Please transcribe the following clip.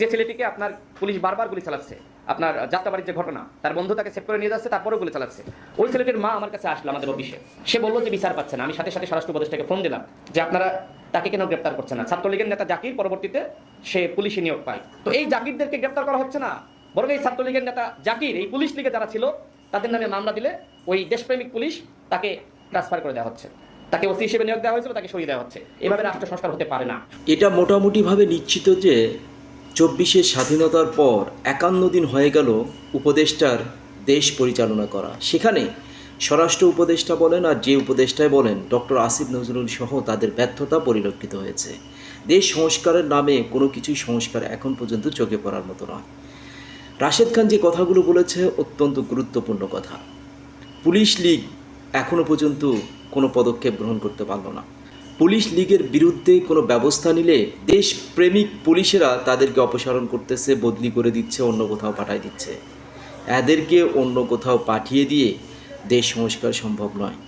যে ছেলেটিকে আপনার পুলিশ বারবার গুলি চালাচ্ছে। আপনার যাত্রাবাড়ির যে ঘটনা, তার বন্ধু তাকে সেভ করে নিয়ে যাচ্ছে, তারপরেও গুলি চালাচ্ছে। ওই ছেলেটির মা আমার কাছে আসলো আমাদের অফিসে। সে বলল যে বিচার পাচ্ছে না। আমি সাথে সাথে স্বরাষ্ট্র উপদেষ্টাকে ফোন দিলাম যে আপনারা তাকে কেন গ্রেপ্তার করছে না? ছাত্রলীগের নেতা জাকির পরবর্তীতে সে পুলিশে নিয়োগ পায়। তো এই জাকিরদেরকে গ্রেপ্তার করা হচ্ছে না। বরং এই ছাত্রলীগের নেতা জাকির, এই পুলিশ লীগে যারা ছিল, তাদের নামে মামলা দিলে ওই দেশপ্রেমিক পুলিশ তাকে ট্রান্সফার করে দেওয়া হচ্ছে। তাকে ওসি হিসেবে নিয়োগ দেওয়া হয়েছিল, তাকে সরিয়ে দেওয়া হচ্ছে। এভাবে রাষ্ট্র সংস্কার হতে পারে না। এটা মোটামুটিভাবে নিশ্চিত যে চব্বিশের স্বাধীনতার পর একান্ন দিন হয়ে গেল উপদেষ্টার দেশ পরিচালনা করা। সেখানে স্বরাষ্ট্র উপদেষ্টা বলেন আর যে উপদেষ্টায় বলেন, ডক্টর আসিফ নজরুল সহ তাদের ব্যর্থতা পরিলক্ষিত হয়েছে। দেশ সংস্কারের নামে কোনো কিছুই সংস্কার এখন পর্যন্ত চোখে পড়ার মতো নয়। রাশেদ খান যে কথাগুলো বলেছে অত্যন্ত গুরুত্বপূর্ণ কথা। পুলিশ লীগ এখনও পর্যন্ত কোনো পদক্ষেপ গ্রহণ করতে পারল না। পুলিশ লীগের বিরুদ্ধে কোনো ব্যবস্থা নিলে দেশপ্রেমিক পুলিশেরা তাদেরকে অপসারণ করতেছে, বদলি করে দিচ্ছে, অন্য কোথাও পাঠায় দিচ্ছে। এদেরকে অন্য কোথাও পাঠিয়ে দিয়ে দেশ সংস্কার সম্ভব নয়।